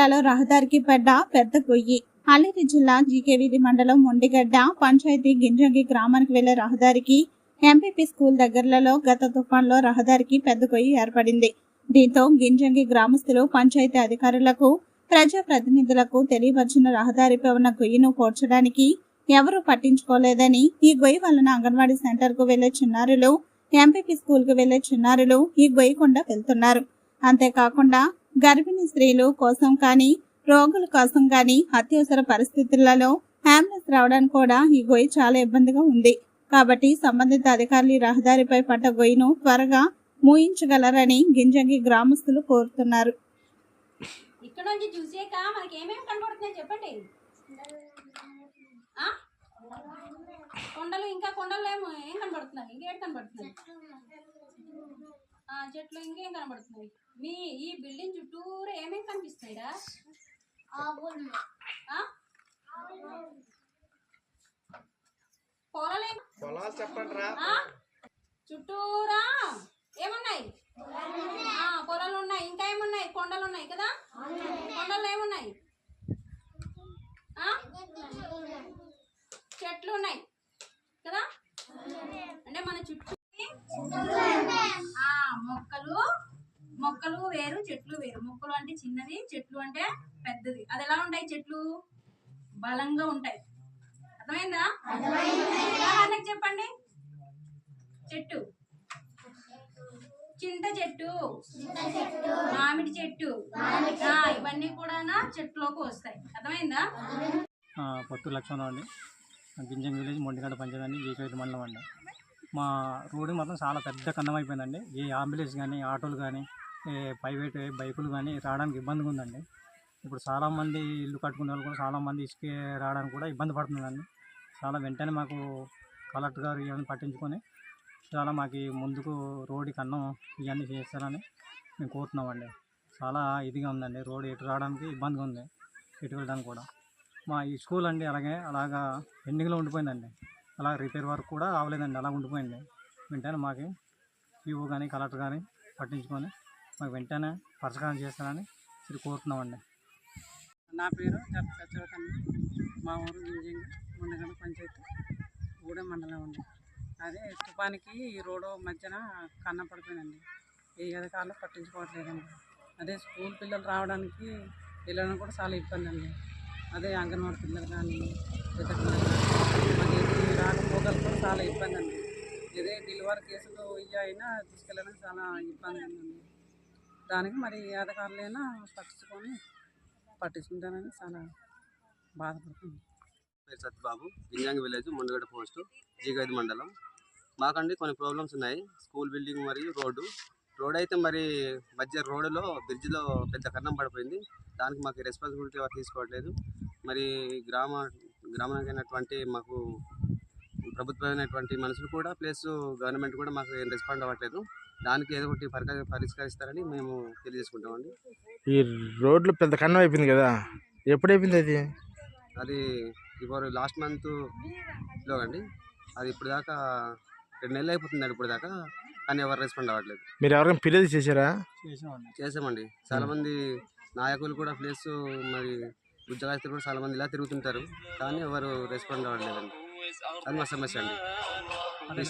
జిల్లాలో రహదారికి పడ్డ పెద్ద గొయ్యి అల్లూరి జిల్లా జీకేవిధి మండలం మొండిగడ్డ పంచాయతీ గింజంగి గ్రామానికి వెళ్ళే రహదారికి ఎంపీపీ స్కూల్ దగ్గరలో గత తుఫాన్లో రహదారికి పెద్ద గొయ్యి ఏర్పడింది. దీంతో గింజంగి గ్రామస్తులు పంచాయతీ అధికారులకు ప్రజా ప్రతినిధులకు రహదారిపై ఉన్న గొయ్యిను పోడ్చడానికి ఎవరూ పట్టించుకోలేదని ఈ గొయ్యి వలన అంగన్వాడీ సెంటర్కు వెళ్ళే చిన్నారులు ఎంపీపీ స్కూల్కు వెళ్ళే చిన్నారులు ఈ గొయ్యి గుండా వెళ్తున్నారు. అంతేకాకుండా గర్భిణీ స్త్రీలు కోసం కానీ రోగుల కోసం కానీ అత్యవసర పరిస్థితులలో అంబులెన్స్ రావడానికి కూడా ఈ గొయ్యి చాలా ఇబ్బందిగా ఉంది. కాబట్టి సంబంధిత అధికారులు రహదారిపై పడ్డ గొయ్యిను త్వరగా మూయించగలరని గింజంగి గ్రామస్తులు కోరుతున్నారు. ఇక్కడ నుంచి చూసాక మనకి ఏమేమి కనబడుతున్నాయి చెప్పండి? కొండలు ఇంకా కొండలు ఏమో ఏం కనబడుతున్నాయి? ఇంకేం కనబడుతున్నాయి? చెట్లు ఇంకేం కనబడుతున్నాయి? మీ ఈ బిల్డింగ్ చుట్టూరు ఏమేమి కనిపిస్తున్నాయిరా? ఆ? పొలాలేం? పొలాలు చెప్పండి రా? చుట్టూరా ఏమున్నాయి? పొలాలు ఉన్నాయి ఇంకా ఏమున్నాయి? కొండలు ఉన్నాయి కదా? కొండలు ఏమున్నాయి? చెట్లు ఉన్నాయి కదా అంటే మన చుట్టూ ఆ, మొక్కలు మొక్కలు వేరు చెట్లు వేరు. మొక్కలు అంటే చిన్నది చెట్లు అంటే పెద్దది అది ఎలా ఉంటాయి చెట్లు? బలంగా ఉంటాయి. అర్థమైందా? ఉదాహరణకు చెప్పండి? చెట్టు. చింత చెట్టు. మామిడి చెట్టు. ఆ, ఇవన్నీ కూడా చెట్టులోకి వస్తాయి. అర్థమైందా? ఆ, పొత్తు లక్ష్మణం అండి. గింజంగ్ విలేజ్ మొండిగడ్డ పంచాయతీ అండి జీకేటి మండలం అండి. మా రోడ్డు మాత్రం చాలా పెద్ద కన్నం అయిపోయిందండి. ఏ అంబులెన్స్ కానీ ఆటోలు కానీ ప్రైవేట్ బైకులు కానీ రావడానికి ఇబ్బందిగా ఉందండి. ఇప్పుడు చాలామంది ఇల్లు కట్టుకునే వాళ్ళు కూడా చాలామంది ఇసుక రావడానికి కూడా ఇబ్బంది పడుతుందండి చాలా వెంటనే మాకు కలెక్టర్ గారు ఇవన్నీ పట్టించుకొని చాలా మాకు ముందుకు రోడ్డుకి అన్నం ఇవన్నీ చేస్తారని మేము కోరుతున్నామండి. చాలా ఇదిగా ఉందండి. రోడ్ ఎటు రావడానికి ఇబ్బందిగా ఉంది. ఎటు వెళ్ళడానికి కూడా. మా ఈ స్కూల్ అండి అలాగే అలాగా పెండింగ్లో ఉండిపోయిందండి. అలా రిపేర్ వర్క్ కూడా అవ్వలేదండి. అలా ఉండిపోయింది. వెంటనే మాకు పీఓ కానీ కలెక్టర్ కానీ పట్టించుకొని మాకు వెంటనే పరిష్కారం చేస్తారని మీరు కోరుతున్నామండి. నా పేరు జప మా ఊరు గింజింగ్ ముండగడ పంచాయతీ గూడెం మండలం ఉంది అదే తుఫానికి ఈ రోడ్డు మధ్యన కన్న పడిపోయిందండి. ఏ అధికారులు పట్టించుకోవట్లేదండి. అదే స్కూల్ పిల్లలు రావడానికి వెళ్ళడం కూడా చాలా ఇబ్బంది అండి. అదే అంగన్వాడీ పిల్లలు కానీ పెద్ద పిల్లలు కానీ రాకపోగలు కూడా చాలా ఇబ్బంది అండి. ఇదే డెలివరీ కేసులు ఇవి అయినా తీసుకెళ్ళడానికి చాలా ఇబ్బంది అండి. దానికి మరి ఏ అధికారులైనా పట్టించుకొని పట్టించుకుంటానని చాలా బాధపడుతుంది పేరు సత్యబాబు గింజాంగి విలేజ్ ముందుగడ్డ పోస్ట్ జీగైదు మండలం. మాకండి కొన్ని ప్రాబ్లమ్స్ ఉన్నాయి. స్కూల్ బిల్డింగ్ మరియు రోడ్డు. రోడ్ అయితే మరి మధ్య రోడ్డులో బ్రిడ్జ్లో పెద్ద కన్నం పడిపోయింది. దానికి మాకు రెస్పాన్సిబిలిటీ తీసుకోవట్లేదు. మరి గ్రామ గ్రామానికి అయినటువంటి మాకు ప్రభుత్వమైనటువంటి మనుషులు కూడా ప్లస్ గవర్నమెంట్ కూడా మాకు ఏం రెస్పాండ్ అవ్వట్లేదు. దానికి ఏదో ఒకటి పరిక- పరిష్కరిస్తారని మేము తెలియజేసుకుంటామండి. ఈ రోడ్లు పెద్ద కన్నం అయిపోయింది కదా. ఎప్పుడు అయిపోయింది అది? అది ఇప్పుడు లాస్ట్ మంత్లో అండి అది ఇప్పుడు దాకా రెండు నెలలు అయిపోతుంది ఇప్పుడు దాకా కానీ ఎవరు రెస్పాండ్ అవ్వట్లేదు. మీరు ఎవరికైనా ఫిర్యాదు చేశారా? చేసామండి చేసామండి చాలా మంది నాయకులు కూడా ప్లస్ మరి ఉద్యోగస్తులు కూడా చాలా మంది ఇలా తిరుగుతుంటారు కానీ ఎవరు రెస్పాండ్ అవ్వట్లేదండి. అది మా సమస్య అండి